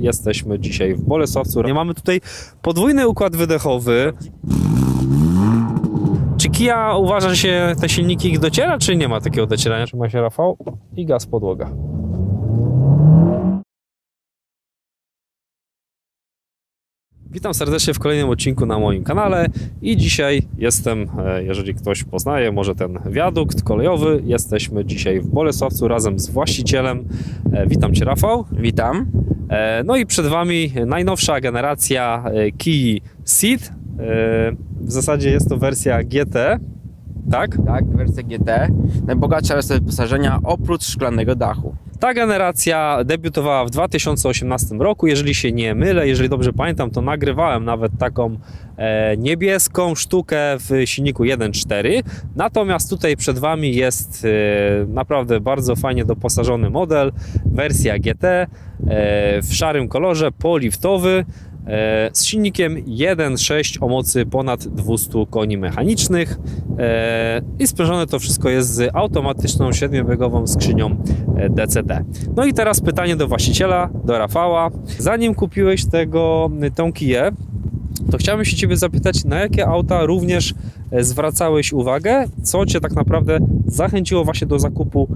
Jesteśmy dzisiaj w Bolesławcu. Nie mamy tutaj podwójny układ wydechowy. Czy Kia uważa, że się te silniki ich dociera, czy nie ma takiego docierania? Trzyma się Rafał i gaz podłoga. Witam serdecznie w kolejnym odcinku na moim kanale i dzisiaj jestem, e, jeżeli ktoś poznaje może ten wiadukt kolejowy, jesteśmy dzisiaj w Bolesławcu razem z właścicielem. E, Witam Cię Rafał. Witam. E, No i przed Wami najnowsza generacja Kii Ceed. W zasadzie jest to wersja GT, tak? Tak, wersja GT. Najbogatsza wersja wyposażenia oprócz szklanego dachu. Ta generacja debiutowała w 2018 roku, jeżeli się nie mylę, jeżeli dobrze pamiętam, to nagrywałem nawet taką e, niebieską sztukę w silniku 1.4. Natomiast tutaj przed Wami jest e, naprawdę bardzo fajnie doposażony model, wersja GT e, w szarym kolorze, poliftowy. E, Z silnikiem 1.6 o mocy ponad 200 koni mechanicznych e, i sprzężone to wszystko jest z automatyczną siedmiobiegową skrzynią e, DCT. No i teraz pytanie do właściciela, do Rafała. Zanim kupiłeś tego, tą Kiję, to chciałbym się Ciebie zapytać, na jakie auta również zwracałeś uwagę, co Cię tak naprawdę zachęciło właśnie do zakupu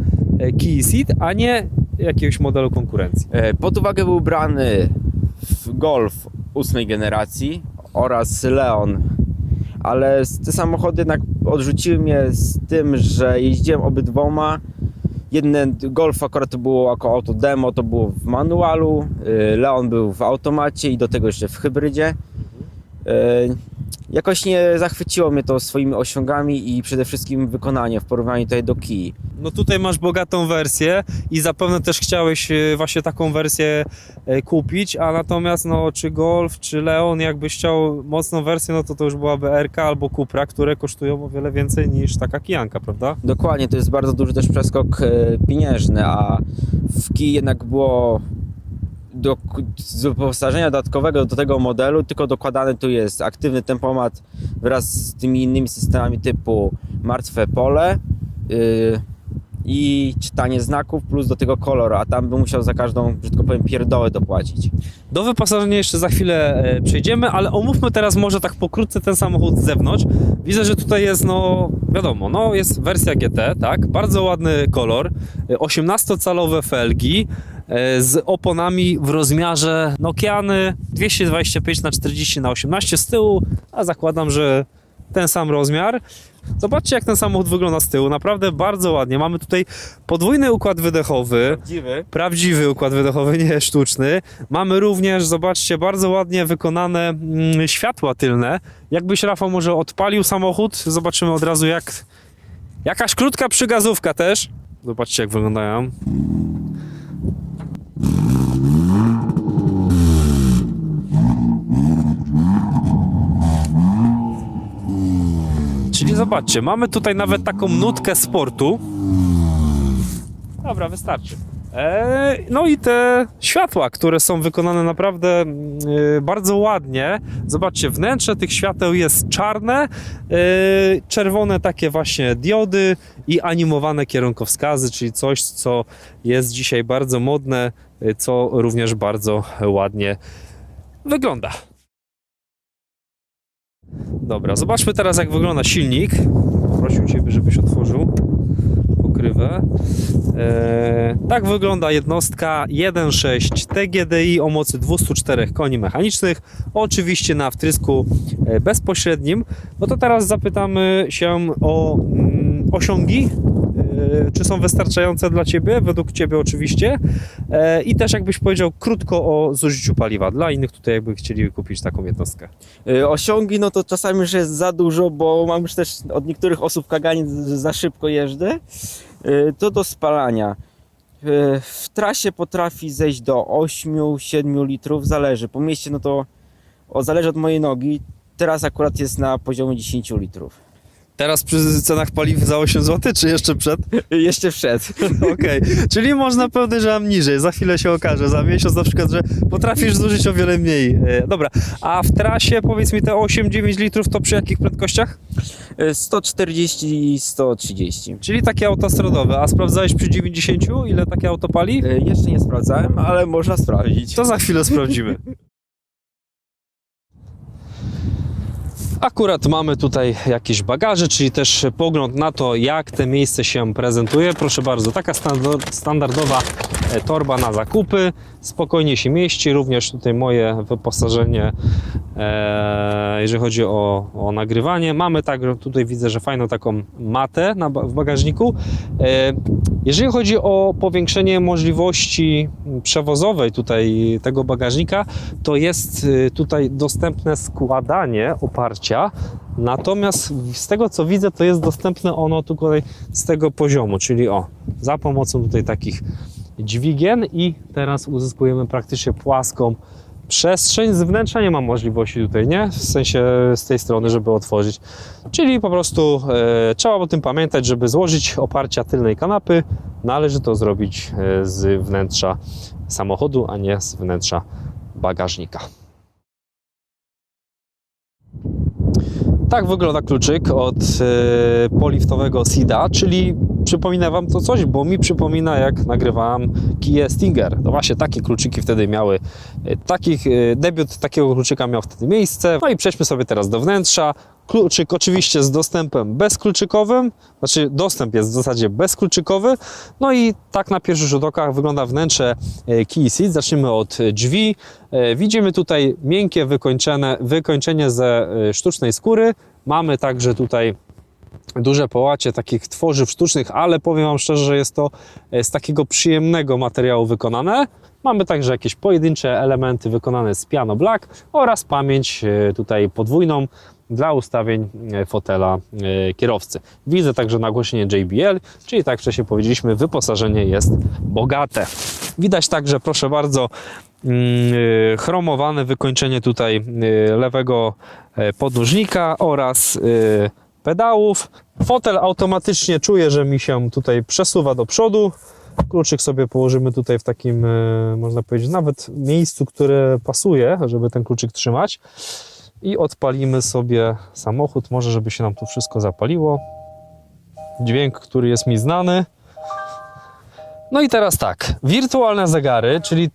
Kii Ceed, a nie jakiegoś modelu konkurencji. Pod uwagę był brany w Golf ósmej generacji oraz Leon, ale te samochody jednak odrzuciły mnie z tym, że jeździłem obydwoma. Jeden Golf akurat to było jako auto demo, to było w manualu, e, Leon był w automacie i do tego jeszcze w hybrydzie. Jakoś nie zachwyciło mnie to swoimi osiągami i przede wszystkim wykonaniem w porównaniu tutaj do Kii. No tutaj masz bogatą wersję i zapewne też chciałeś e, właśnie taką wersję e, kupić, a natomiast no czy Golf, czy Leon, jakbyś chciał mocną wersję, no to to już byłaby RK albo Cupra, które kosztują o wiele więcej niż taka Kijanka, prawda? Dokładnie, to jest bardzo duży też przeskok e, pieniężny, a w Kii jednak było do, wyposażenia dodatkowego do tego modelu, tylko dokładany tu jest aktywny tempomat wraz z tymi innymi systemami typu martwe pole yy, i czytanie znaków plus do tego kolor, a tam by musiał za każdą, brzydko powiem, pierdołę dopłacić. Do wyposażenia jeszcze za chwilę e, przejdziemy, ale omówmy teraz może tak pokrótce ten samochód z zewnątrz. Widzę, że tutaj jest, no wiadomo, no jest wersja GT, tak? Bardzo ładny kolor, e, 18-calowe felgi e, z oponami w rozmiarze Nokiany 225 na 40 na 18 z tyłu, a zakładam, że ten sam rozmiar. Zobaczcie, jak ten samochód wygląda z tyłu. Naprawdę bardzo ładnie. Mamy tutaj podwójny układ wydechowy. Prawdziwy. Prawdziwy układ wydechowy, nie sztuczny. Mamy również, zobaczcie, bardzo ładnie wykonane mm, światła tylne. Jakbyś Rafał może odpalił samochód, zobaczymy od razu jak... Jakaś krótka przygazówka też. Zobaczcie jak wyglądają. Czyli zobaczcie, mamy tutaj nawet taką nutkę sportu. Dobra, wystarczy. E, no i te światła, które są wykonane naprawdę mm, e, bardzo ładnie. Zobaczcie, wnętrze tych świateł jest czarne, e, czerwone takie właśnie diody i animowane kierunkowskazy, czyli coś, co jest dzisiaj bardzo modne, e, co również bardzo ładnie wygląda. Dobra, zobaczmy teraz jak wygląda silnik. Prosił Ciebie, żebyś otworzył pokrywę. E, tak wygląda jednostka 1.6 TGDI o mocy 204 koni mechanicznych, oczywiście na wtrysku e, bezpośrednim. No to teraz zapytamy się o mm, osiągi. E, Czy są wystarczające dla Ciebie? Według Ciebie oczywiście. E, I też jakbyś powiedział krótko o zużyciu paliwa dla innych tutaj jakby chcieli kupić taką jednostkę. Y, Osiągi, no to czasami już jest za dużo, bo mam już też od niektórych osób kaganie z- za szybko jeżdżę. To do spalania. W trasie potrafi zejść do 8-7 litrów, zależy. Po mieście, no to o, zależy od mojej nogi. Teraz akurat jest na poziomie 10 litrów. Teraz przy cenach paliw za 8 zł, czy jeszcze przed? Jeszcze wszedł. Okej, czyli można podejrzewam niżej, za chwilę się okaże, za miesiąc na przykład, że potrafisz zużyć o wiele mniej. E, Dobra, a w trasie powiedz mi te 8-9 litrów to przy jakich prędkościach? 140 i 130. Czyli takie autostradowe, a sprawdzałeś przy 90 ile takie auto pali? E, Jeszcze nie sprawdzałem, ale można sprawdzić. To za chwilę sprawdzimy. Akurat mamy tutaj jakieś bagaże, czyli też pogląd na to, jak te miejsce się prezentuje. Proszę bardzo, taka standard- standardowa e, torba na zakupy. Spokojnie się mieści. Również tutaj moje wyposażenie, e, jeżeli chodzi o, o nagrywanie. Mamy także tutaj widzę, że fajną taką matę na, w bagażniku. E, jeżeli chodzi o powiększenie możliwości przewozowej tutaj tego bagażnika, to jest y, tutaj dostępne składanie oparcia. Natomiast z tego co widzę, to jest dostępne ono tutaj z tego poziomu, czyli o, za pomocą tutaj takich dźwigien i teraz uzyskujemy praktycznie płaską przestrzeń. Z wnętrza nie ma możliwości tutaj, nie? W sensie z tej strony, żeby otworzyć. Czyli po prostu e, trzeba o tym pamiętać, żeby złożyć oparcia tylnej kanapy, należy to zrobić e, z wnętrza samochodu, a nie z wnętrza bagażnika. Tak wygląda kluczyk od e, poliftowego SIDA, czyli przypomina Wam to coś, bo mi przypomina jak nagrywałem Kia Stinger. To właśnie takie kluczyki wtedy miały, e, takich, e, debiut takiego kluczyka miał wtedy miejsce. No i przejdźmy sobie teraz do wnętrza. Kluczyk oczywiście z dostępem bezkluczykowym, znaczy dostęp jest w zasadzie bezkluczykowy. No i tak na pierwszy rzut oka wygląda wnętrze e, Key Seat. Zacznijmy od drzwi. E, Widzimy tutaj miękkie wykończone, wykończenie ze e, sztucznej skóry. Mamy także tutaj duże połacie takich tworzyw sztucznych, ale powiem Wam szczerze, że jest to z takiego przyjemnego materiału wykonane. Mamy także jakieś pojedyncze elementy wykonane z piano black oraz pamięć tutaj podwójną dla ustawień e, fotela e, kierowcy. Widzę także nagłośnienie JBL, czyli tak wcześniej powiedzieliśmy, wyposażenie jest bogate. Widać także, proszę bardzo, mm, e, chromowane wykończenie tutaj lewego podnóżnika oraz pedałów. Fotel automatycznie czuję, że mi się tutaj przesuwa do przodu. Kluczyk sobie położymy tutaj w takim, można powiedzieć, nawet miejscu, które pasuje, żeby ten kluczyk trzymać. I odpalimy sobie samochód, może żeby się nam to wszystko zapaliło. Dźwięk, który jest mi znany. No i teraz tak, wirtualne zegary, czyli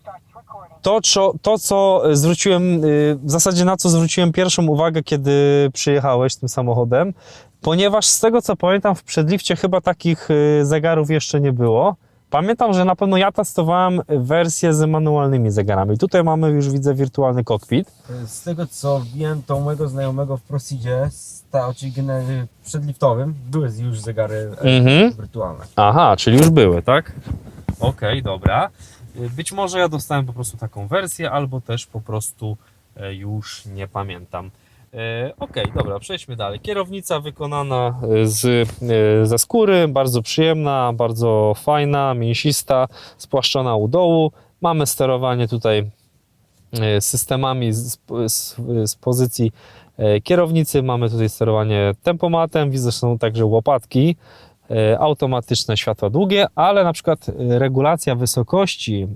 to, co, to, co zwróciłem, y, w zasadzie na co zwróciłem pierwszą uwagę, kiedy przyjechałeś tym samochodem, ponieważ z tego co pamiętam, w przedlifcie chyba takich y, zegarów jeszcze nie było. Pamiętam, że na pewno ja testowałem wersję z manualnymi zegarami. Tutaj mamy już, widzę, wirtualny kokpit. Z tego co wiem, to mojego znajomego w Prosidzie, czyli gener- przedliftowym, były już zegary e, Mhm. wirtualne. Aha, czyli już były, tak? Okej, dobra. Y, Być może ja dostałem po prostu taką wersję, albo też po prostu e, już nie pamiętam. E, Okej, dobra, przejdźmy dalej. Kierownica wykonana e, z, e, ze skóry, bardzo przyjemna, bardzo fajna, mięsista, spłaszczona u dołu. Mamy sterowanie tutaj systemami z, z, z pozycji kierownicy. Mamy tutaj sterowanie tempomatem, widzę, że są także łopatki, automatyczne światła długie, ale na przykład regulacja wysokości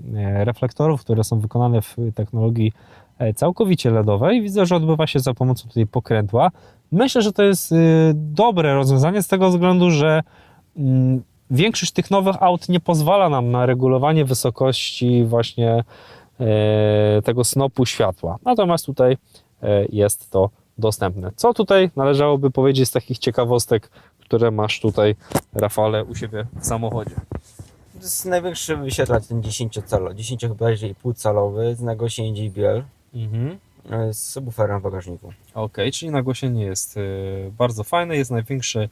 reflektorów, które są wykonane w technologii całkowicie LEDowej, widzę, że odbywa się za pomocą tutaj pokrętła. Myślę, że to jest e, dobre rozwiązanie z tego względu, że mm, większość tych nowych aut nie pozwala nam na regulowanie wysokości właśnie e, tego snopu światła. Natomiast tutaj e, jest to dostępne. Co tutaj należałoby powiedzieć z takich ciekawostek, które masz tutaj, Rafale, u siebie w samochodzie? To jest największy wyświetlacz ten 10-calowy, 10 chyba 10,5 calowy z nagłośnieniem JBL Mhm. e, z subwooferem w bagażniku. Ok, czyli nagłośnienie jest e, bardzo fajne, jest największy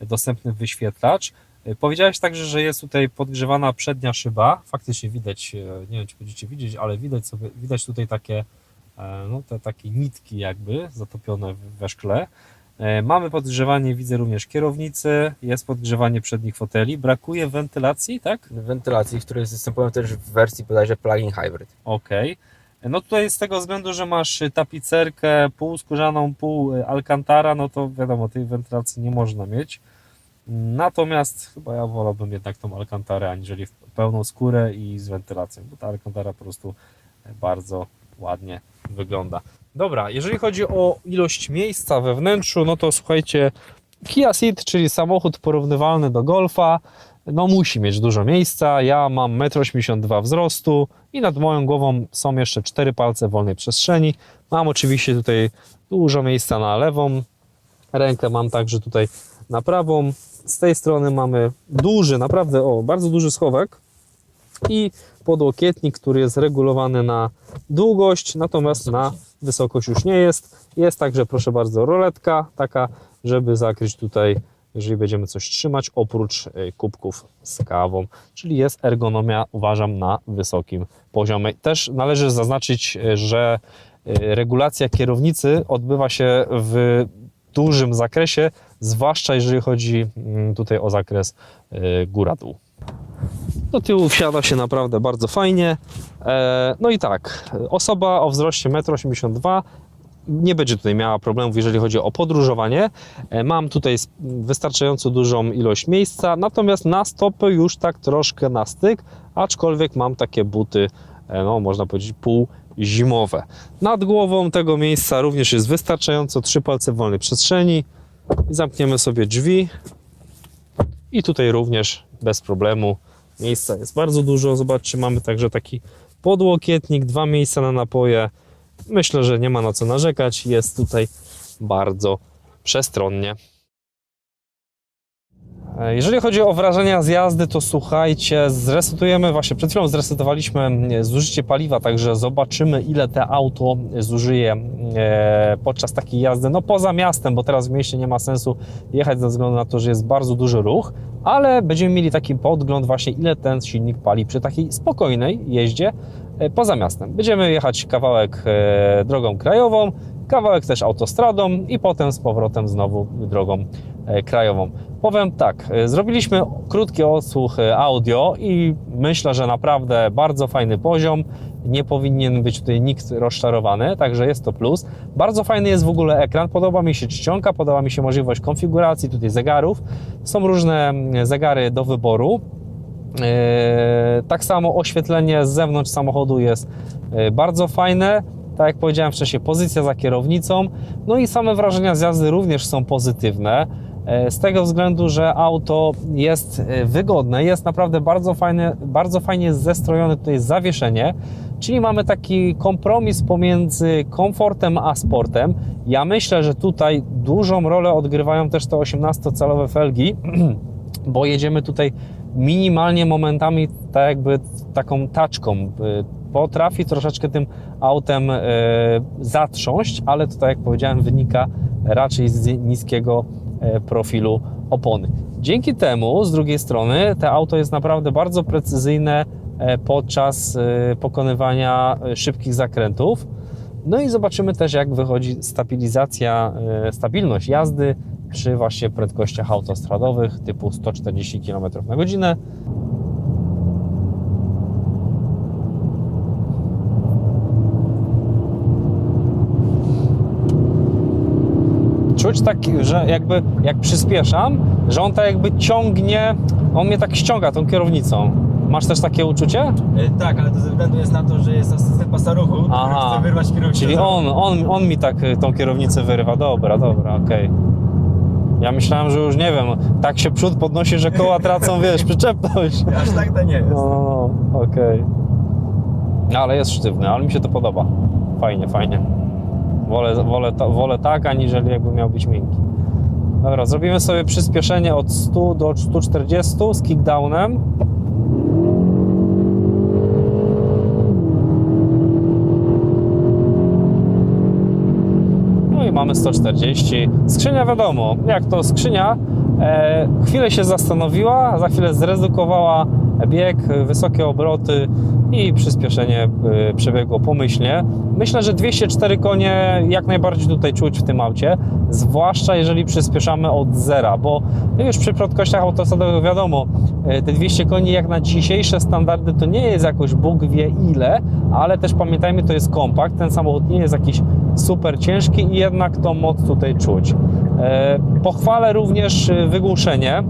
dostępny wyświetlacz. E, Powiedziałeś także, że jest tutaj podgrzewana przednia szyba. Faktycznie widać, nie wiem czy będziecie widzieć, ale widać sobie, widać tutaj takie, e, no, te takie nitki jakby zatopione w- we szkle. E, Mamy podgrzewanie, widzę również kierownicy, jest podgrzewanie przednich foteli. Brakuje wentylacji, tak? Wentylacji, które występują też w wersji bodajże plug-in hybrid. Ok. No tutaj z tego względu, że masz tapicerkę pół skórzaną, pół y, alcantara, no to wiadomo, tej wentylacji nie można mieć. Natomiast chyba ja wolałbym jednak tą alcantarę, aniżeli pełną skórę i z wentylacją, bo ta alcantara po prostu bardzo ładnie wygląda. Dobra, jeżeli chodzi o ilość miejsca we wnętrzu, no to słuchajcie, Kia Ceed, czyli samochód porównywalny do Golfa, no musi mieć dużo miejsca. Ja mam 1,82 m wzrostu i nad moją głową są jeszcze cztery palce wolnej przestrzeni. Mam oczywiście tutaj dużo miejsca na lewą rękę, mam także tutaj na prawą. Z tej strony mamy duży, naprawdę, o, bardzo duży schowek i podłokietnik, który jest regulowany na długość, natomiast na wysokość już nie jest. Jest także, proszę bardzo, roletka taka, żeby zakryć tutaj, jeżeli będziemy coś trzymać, oprócz y, kubków z kawą. Czyli jest ergonomia, uważam, na wysokim poziomie. Też należy zaznaczyć, y, że y, regulacja kierownicy odbywa się w dużym zakresie, zwłaszcza jeżeli chodzi mm, tutaj o zakres góra-dół. Do tyłu wsiada się naprawdę bardzo fajnie. E, No i tak, osoba o wzroście 1,82 m nie będzie tutaj miała problemów, jeżeli chodzi o podróżowanie. E, Mam tutaj wystarczająco dużą ilość miejsca, natomiast na stopy już tak troszkę na styk, aczkolwiek mam takie buty, e, no można powiedzieć pół zimowe. Nad głową tego miejsca również jest wystarczająco trzy palce wolnej przestrzeni. Zamkniemy sobie drzwi i tutaj również bez problemu miejsca jest bardzo dużo. Zobaczcie, mamy także taki podłokietnik, dwa miejsca na napoje. Myślę, że nie ma na co narzekać. Jest tutaj bardzo przestronnie. E, Jeżeli chodzi o wrażenia z jazdy, to słuchajcie, zresetujemy, właśnie przed chwilą zresetowaliśmy e, zużycie paliwa, także zobaczymy ile te auto zużyje e, podczas takiej jazdy, no poza miastem, bo teraz w mieście nie ma sensu jechać ze względu na to, że jest bardzo duży ruch, ale będziemy mieli taki podgląd właśnie ile ten silnik pali przy takiej spokojnej jeździe poza miastem. Będziemy jechać kawałek e, drogą krajową, kawałek też autostradą i potem z powrotem znowu drogą e, krajową. Powiem tak, e, zrobiliśmy krótki odsłuch e, audio i myślę, że naprawdę bardzo fajny poziom. Nie powinien być tutaj nikt rozczarowany, także jest to plus. Bardzo fajny jest w ogóle ekran, podoba mi się czcionka, podoba mi się możliwość konfiguracji tutaj zegarów. Są różne mm, zegary do wyboru. E, Tak samo oświetlenie z zewnątrz samochodu jest e, bardzo fajne. Tak jak powiedziałem wcześniej, pozycja za kierownicą. No i same wrażenia z jazdy również są pozytywne. e, Z tego względu, że auto jest wygodne, jest naprawdę bardzo fajne, bardzo fajnie zestrojone tutaj zawieszenie. Czyli mamy taki kompromis pomiędzy komfortem a sportem. Ja myślę, że tutaj dużą rolę odgrywają też te 18-calowe felgi, bo jedziemy tutaj minimalnie momentami tak jakby taką taczką. Y, Potrafi troszeczkę tym autem y, zatrząść, ale to tak jak powiedziałem wynika raczej z niskiego y, profilu opony. Dzięki temu z drugiej strony to auto jest naprawdę bardzo precyzyjne podczas pokonywania szybkich zakrętów. No i zobaczymy też jak wychodzi stabilizacja, stabilność jazdy przy właśnie prędkościach autostradowych typu 140 km na godzinę. Czuć tak, że jakby jak przyspieszam, że on tak jakby ciągnie, on mnie tak ściąga tą kierownicą. Masz też takie uczucie? E, tak, ale to ze względu jest na to, że jest asystent pasa ruchu, który Aha. chce wyrwać kierownicę. Czyli on, on, on mi tak y, tą kierownicę wyrywa. Dobra, dobra, okej. Ja myślałem, że już nie wiem, tak się przód podnosi, że koła tracą, wiesz, przyczepność. Aż tak to nie jest. No, no, no, okej. No, Ale jest sztywny, ale mi się to podoba. Fajnie, fajnie. Wolę, wolę, ta, wolę tak, aniżeli jakby miał być miękki. Dobra, zrobimy sobie przyspieszenie od 100 do 140 z kickdownem. Mamy 140. Skrzynia wiadomo, jak to skrzynia, e, chwilę się zastanowiła, za chwilę zredukowała bieg, wysokie obroty i przyspieszenie y, przebiegło pomyślnie. Myślę, że 204 konie jak najbardziej tutaj czuć w tym aucie, zwłaszcza jeżeli przyspieszamy od zera, bo już przy prędkościach autostradowych wiadomo, y, te 200 koni jak na dzisiejsze standardy to nie jest jakoś Bóg wie ile, ale też pamiętajmy, to jest kompakt, ten samochód nie jest jakiś super ciężki i jednak tą moc tutaj czuć. E, Pochwalę również y, wygłuszenie.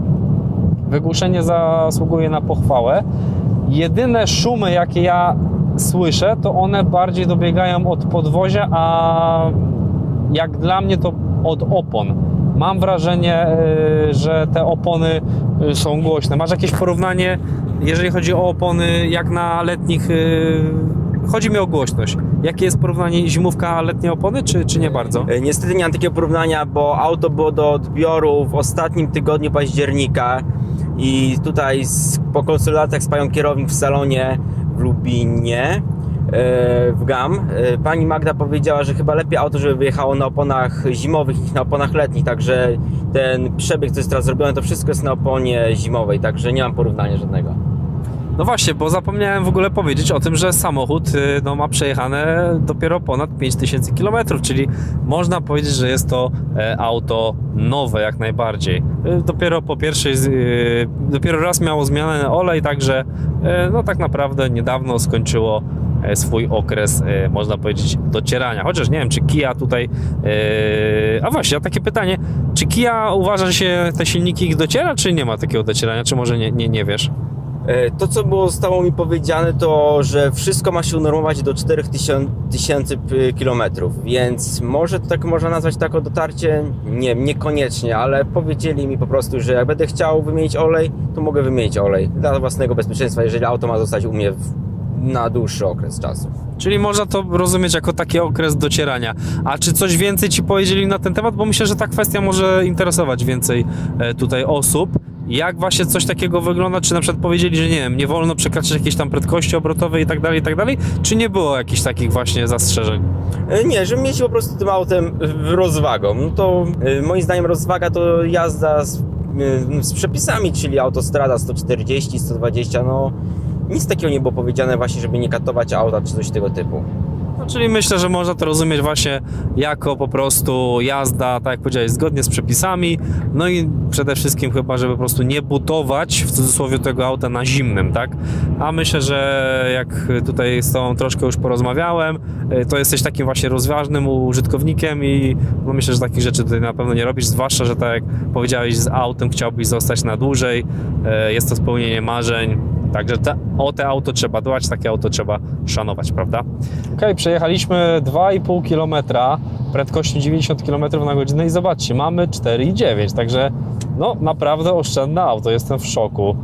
Wygłuszenie zasługuje na pochwałę. Jedyne szumy, jakie ja słyszę, to one bardziej dobiegają od podwozia, a jak dla mnie to od opon. Mam wrażenie, y, że te opony y, są głośne. Masz jakieś porównanie, jeżeli chodzi o opony, jak na letnich. y, Chodzi mi o głośność. Jakie jest porównanie zimówka letnie opony, czy, czy nie bardzo? E, Niestety nie mam takiego porównania, bo auto było do odbioru w ostatnim tygodniu października i tutaj po konsultacjach z panią kierownik w salonie w Lubinie e, w GAM e, pani Magda powiedziała, że chyba lepiej auto, żeby wyjechało na oponach zimowych niż na oponach letnich, także ten przebieg, co jest teraz zrobione, to wszystko jest na oponie zimowej, także nie mam porównania żadnego. No właśnie, bo zapomniałem w ogóle powiedzieć o tym, że samochód y, no, ma przejechane dopiero ponad 5000 km, czyli można powiedzieć, że jest to e, auto nowe jak najbardziej. Y, Dopiero po pierwszej, y, dopiero raz miało zmianę olej, także e, no tak naprawdę niedawno skończyło e, swój okres, można powiedzieć, docierania. Chociaż nie wiem, czy Kia tutaj. A właśnie, takie pytanie: czy Kia uważa, że się te silniki ich dociera, czy nie ma takiego docierania, czy może nie, nie, nie wiesz? E, To, co było, zostało mi powiedziane, to, że wszystko ma się unormować do 4000 km, więc może to tak można nazwać tako dotarcie? Nie, niekoniecznie, ale powiedzieli mi po prostu, że jak będę chciał wymienić olej, to mogę wymienić olej dla własnego bezpieczeństwa, jeżeli auto ma zostać u mnie w, na dłuższy okres czasu. Czyli można to rozumieć jako taki okres docierania. A czy coś więcej ci powiedzieli na ten temat? Bo myślę, że ta kwestia może interesować więcej e, tutaj osób. Jak właśnie coś takiego wygląda? Czy na przykład powiedzieli, że nie wiem, nie wolno przekraczać jakiejś tam prędkości obrotowej i tak dalej, i tak dalej? Czy nie było jakichś takich właśnie zastrzeżeń? E, Nie, żeby mieć po prostu tym autem e, rozwagą. No to e, moim zdaniem rozwaga to jazda z, z przepisami, czyli autostrada 140, 120, no nic takiego nie było powiedziane właśnie, żeby nie katować auta czy coś tego typu. No, czyli myślę, że można to rozumieć właśnie jako po prostu jazda, tak jak powiedziałeś, zgodnie z przepisami. No i przede wszystkim chyba, żeby po prostu nie budować w cudzysłowie tego auta na zimnym, tak? A myślę, że jak tutaj z Tobą troszkę już porozmawiałem, y, to jesteś takim właśnie rozważnym użytkownikiem i no myślę, że takich rzeczy tutaj na pewno nie robisz, zwłaszcza, że tak jak powiedziałeś, z autem chciałbyś zostać na dłużej, y, jest to spełnienie marzeń, Także te, o te auto trzeba dbać, takie auto trzeba szanować, prawda? Ok, przejechaliśmy 2,5 km prędkością 90 km na godzinę i zobaczcie, mamy 4,9, także no naprawdę oszczędne auto, jestem w szoku.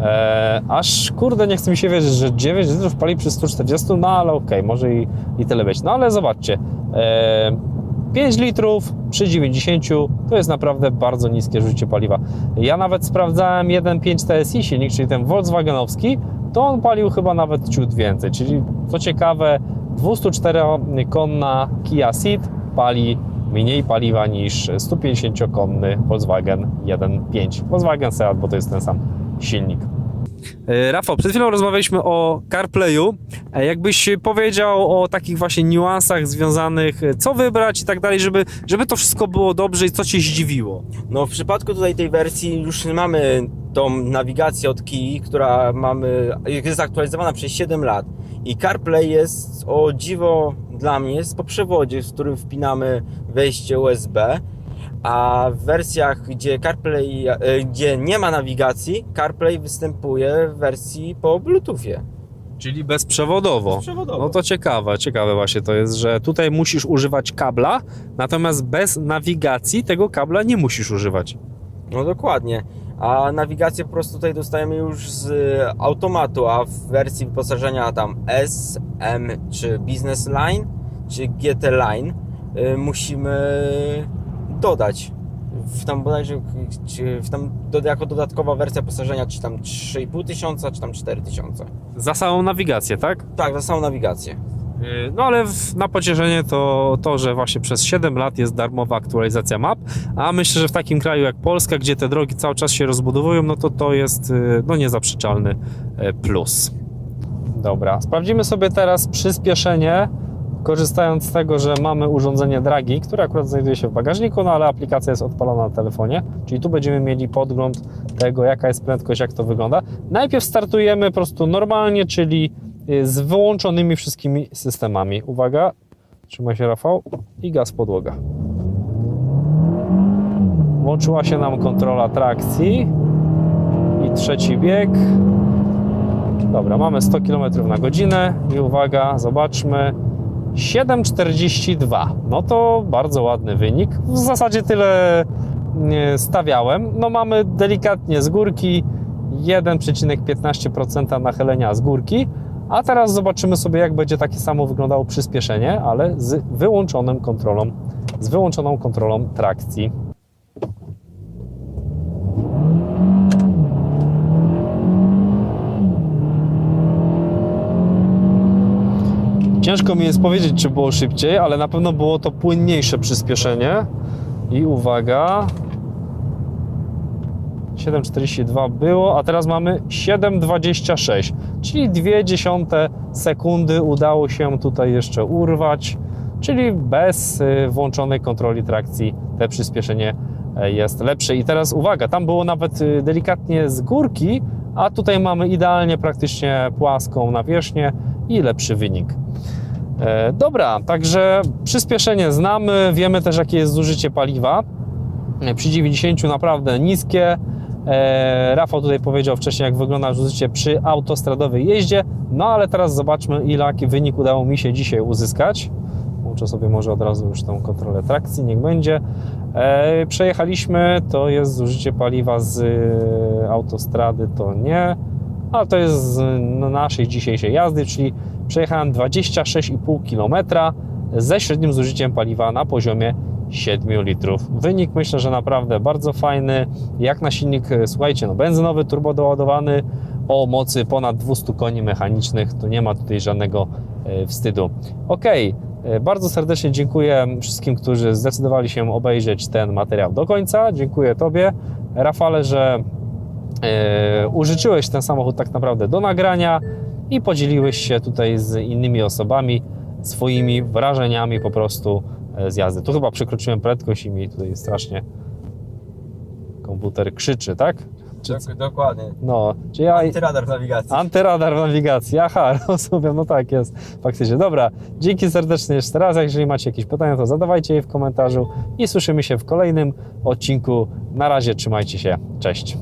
Eee, aż kurde, nie chce mi się wierzyć, że 9 litrów pali przy 140, no ale okej, może i, i tyle być. No ale zobaczcie, eee, 5 litrów przy 90 to jest naprawdę bardzo niskie zużycie paliwa. Ja nawet sprawdzałem 1.5 TSI silnik, czyli ten Volkswagenowski, to on palił chyba nawet ciut więcej. Czyli co ciekawe, 204-konna Kia Ceed pali mniej paliwa niż 150-konny Volkswagen 1.5. Volkswagen Seat, bo to jest ten sam silnik. E, Rafał, przed chwilą rozmawialiśmy o CarPlayu. E, Jakbyś powiedział o takich właśnie niuansach związanych, e, co wybrać i tak dalej, żeby, żeby to wszystko było dobrze i co Cię zdziwiło? No w przypadku tutaj tej wersji już mamy tą nawigację od Kii, która mamy, jest aktualizowana przez 7 lat i CarPlay jest o dziwo dla mnie jest po przewodzie, w którym wpinamy wejście USB, a w wersjach, gdzie CarPlay, e, gdzie nie ma nawigacji, CarPlay występuje w wersji po Bluetoothie. Czyli bezprzewodowo. Bezprzewodowo. No to ciekawe, ciekawe właśnie to jest, że tutaj musisz używać kabla, natomiast bez nawigacji tego kabla nie musisz używać. No dokładnie. A nawigację po prostu tutaj dostajemy już z automatu, a w wersji wyposażenia tam S, M czy Business Line czy GT Line y, musimy dodać. W tam bodajże, czy w tam do, jako dodatkowa wersja wyposażenia, czy tam 3,5 tysiąca, czy tam 4 tysiące. Za samą nawigację, tak? Tak, za samą nawigację. Yy, No ale w, na pocieszenie to to, że właśnie przez 7 lat jest darmowa aktualizacja map, a myślę, że w takim kraju jak Polska, gdzie te drogi cały czas się rozbudowują, no to to jest yy, no niezaprzeczalny yy, plus. Dobra, sprawdzimy sobie teraz przyspieszenie, korzystając z tego, że mamy urządzenie Dragi, które akurat znajduje się w bagażniku, no ale aplikacja jest odpalona na telefonie, czyli tu będziemy mieli podgląd tego, jaka jest prędkość, jak to wygląda. Najpierw startujemy po prostu normalnie, czyli y, z wyłączonymi wszystkimi systemami. Uwaga, trzymaj się Rafał i gaz podłoga. Włączyła się nam kontrola trakcji i trzeci bieg. Dobra, mamy 100 km na godzinę i uwaga, zobaczmy. 7,42. No to bardzo ładny wynik. W zasadzie tyle stawiałem. No mamy delikatnie z górki 1,15% nachylenia z górki. A teraz zobaczymy sobie, jak będzie takie samo wyglądało przyspieszenie, ale z wyłączoną kontrolą, z wyłączoną kontrolą trakcji. Ciężko mi jest powiedzieć, czy było szybciej, ale na pewno było to płynniejsze przyspieszenie. I uwaga. 7,42 było, a teraz mamy 7,26, czyli 0,2 sekundy udało się tutaj jeszcze urwać, czyli bez y, włączonej kontroli trakcji te przyspieszenie e, jest lepsze. I teraz uwaga, tam było nawet y, delikatnie z górki, a tutaj mamy idealnie praktycznie płaską nawierzchnię i lepszy wynik. E, Dobra, także przyspieszenie znamy, wiemy też jakie jest zużycie paliwa. E, Przy 90 naprawdę niskie. E, Rafał tutaj powiedział wcześniej, jak wygląda zużycie przy autostradowej jeździe. No ale teraz zobaczmy, ile wynik udało mi się dzisiaj uzyskać. Włączę sobie może od razu już tą kontrolę trakcji, niech będzie. Przejechaliśmy, to jest zużycie paliwa z autostrady, to nie, ale to jest z no, naszej dzisiejszej jazdy, czyli przejechałem 26,5 km ze średnim zużyciem paliwa na poziomie 7 litrów. Wynik myślę, że naprawdę bardzo fajny. Jak na silnik, e, słuchajcie, no benzynowy, turbodoładowany o mocy ponad 200 koni mechanicznych, to nie ma tutaj żadnego e, wstydu. Ok, bardzo serdecznie dziękuję wszystkim, którzy zdecydowali się obejrzeć ten materiał do końca. Dziękuję Tobie, Rafale, że e, użyczyłeś ten samochód tak naprawdę do nagrania i podzieliłeś się tutaj z innymi osobami swoimi wrażeniami po prostu e, z jazdy. Tu chyba przekroczyłem prędkość i mi tutaj strasznie komputer krzyczy, tak? Dokładnie. no, czy ja... Antyradar w nawigacji. Antyradar w nawigacji, aha, rozumiem, no tak jest, faktycznie. Dobra, dzięki serdecznie jeszcze raz, jeżeli macie jakieś pytania, to zadawajcie je w komentarzu i słyszymy się w kolejnym odcinku. Na razie, trzymajcie się, cześć.